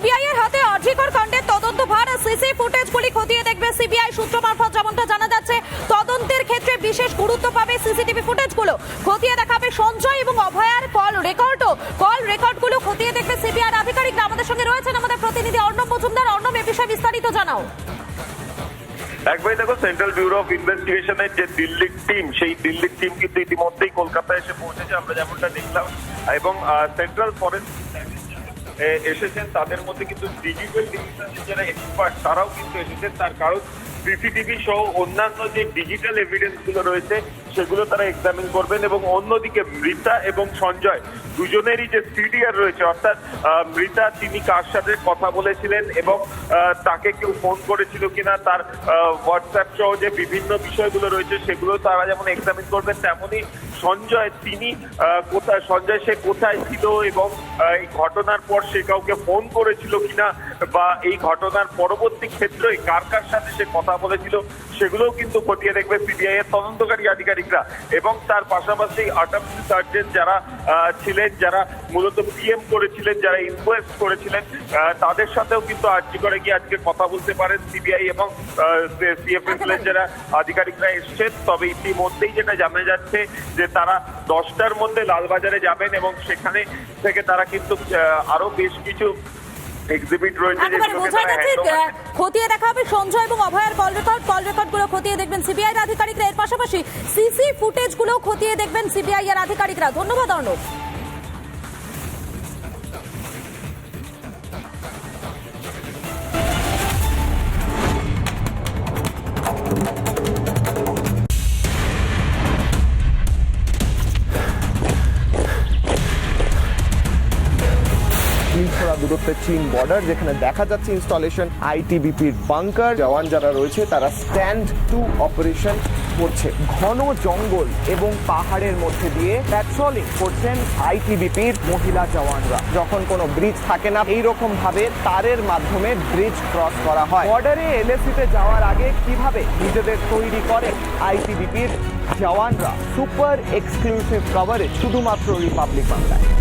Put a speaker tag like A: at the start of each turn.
A: CBI এর হাতে আর্জিকর কাণ্ডের তদন্ত ভার সিসি ফুটেজগুলি খতিয়ে দেখবে সিবিআই সূত্র মারফত যেমনটা জানা যাচ্ছে, তদন্তের ক্ষেত্রে বিশেষ গুরুত্ব পাবে সিসিটিভি ফুটেজগুলো। খতিয়ে দেখাবে সঞ্জয় এবং অভয়ার কল রেকর্ডও কল রেকর্ডগুলো খতিয়ে দেখবে সিবিআই আধিকারিকরা। আমাদের সঙ্গে রয়েছেন আমাদের প্রতিনিধি অর্ণব মজুমদার। অর্ণব, এ বিষয়ে বিস্তারিত জানাও।
B: একবারই দেখো সেন্ট্রাল ব্যুরো অফ ইনভেস্টিগেশনের যে দিল্লির টিম সেই দিল্লির টিম কিন্তু ইতিমধ্যেই কলকাতায় এসে পৌঁছেছে, আমরা যেমনটা দেখলাম। এবং সেন্ট্রাল ফরেন্সিক এসেছেন, তাদের মধ্যে কিন্তু ডিজিটাল ডিভিশনের যারা এক্সপার্ট তারাও কিন্তু এসেছেন। তার কারণ সিসিটিভি সহ অন্যান্য যে ডিজিটাল এভিডেন্সগুলো রয়েছে, সেগুলো তারা এক্সামিন করবেন এবং অন্যদিকে মৃতা এবং সঞ্জয় দুজনেরই যে সিডিআর রয়েছে, অর্থাৎ মৃতা তিনি কার সাথে কথা বলেছিলেন এবং তাকে কেউ ফোন করেছিল কিনা, তার হোয়াটসঅ্যাপ সহ যে বিভিন্ন বিষয়গুলো রয়েছে, সেগুলো তারা যেমন এক্সামিন করবেন, তেমনই সঞ্জয় তিনি কোথায় সঞ্জয় সে কোথায় ছিল এবং এই ঘটনার পর সে কাউকে ফোন করেছিল কিনা বা এই ঘটনার পরবর্তী ক্ষেত্রে কার কার সাথে সে কথা বলেছিল সেগুলোও কিন্তু খতিয়ে দেখবে সিবিআই এর তদন্তকারী আধিকারিকরা এবং তার পাশাপাশি অটপসি সার্জন যারা ছিলেন যারা মূলত পিএম করেছিলেন যারা ইনকোয়েস্ট করেছিলেন তাদের সাথেও কিন্তু আর্জি করে গিয়ে আজকে কথা বলতে পারেন সিবিআই এবং সিএফএসএল এর যারা আধিকারিকরা এসছেন। তবে ইতিমধ্যেই যেটা জানা যাচ্ছে যে তারা দশটার মধ্যে লালবাজারে যাবেন এবং সেখানে থেকে তারা কিন্তু আরও বেশ কিছু এক্সিবিট রয়েছে
A: বোঝা খতিয়ে দেখা হবে সঞ্জয় এবং অভয়ের কল রেকর্ড কল রেকর্ডগুলো খতিয়ে দেখবেন সিবিআই এর আধিকারিকরা। এর পাশাপাশি সিসি খতিয়ে দেখবেন সিবিআই এর আধিকারিকরা। ধন্যবাদ অর্ণব।
C: ছোড়া দূরত্বে চীন বর্ডার যেখানে দেখা যাচ্ছে ইনস্টলেশন আইটিবিপির বাংকার জওয়ান যারা রয়েছে, তারা স্ট্যান্ড টু অপারেশন করছে। ঘন জঙ্গল এবং পাহাড়ের মধ্যে দিয়ে প্যাট্রোলিং করছেন আইটিবিপির মহিলা জওয়ানরা। যখন কোনো ব্রিজ থাকে না এই রকম ভাবে তারের মাধ্যমে ব্রিজ ক্রস করা হয়। বর্ডারে এলএসিতে যাওয়ার আগে কীভাবে নিজেদের তৈরি করে আইটিবিপির জওয়ানরা? সুপার এক্সক্লুসিভ কভারেজ শুধুমাত্র রিপাবলিক বাংলায়।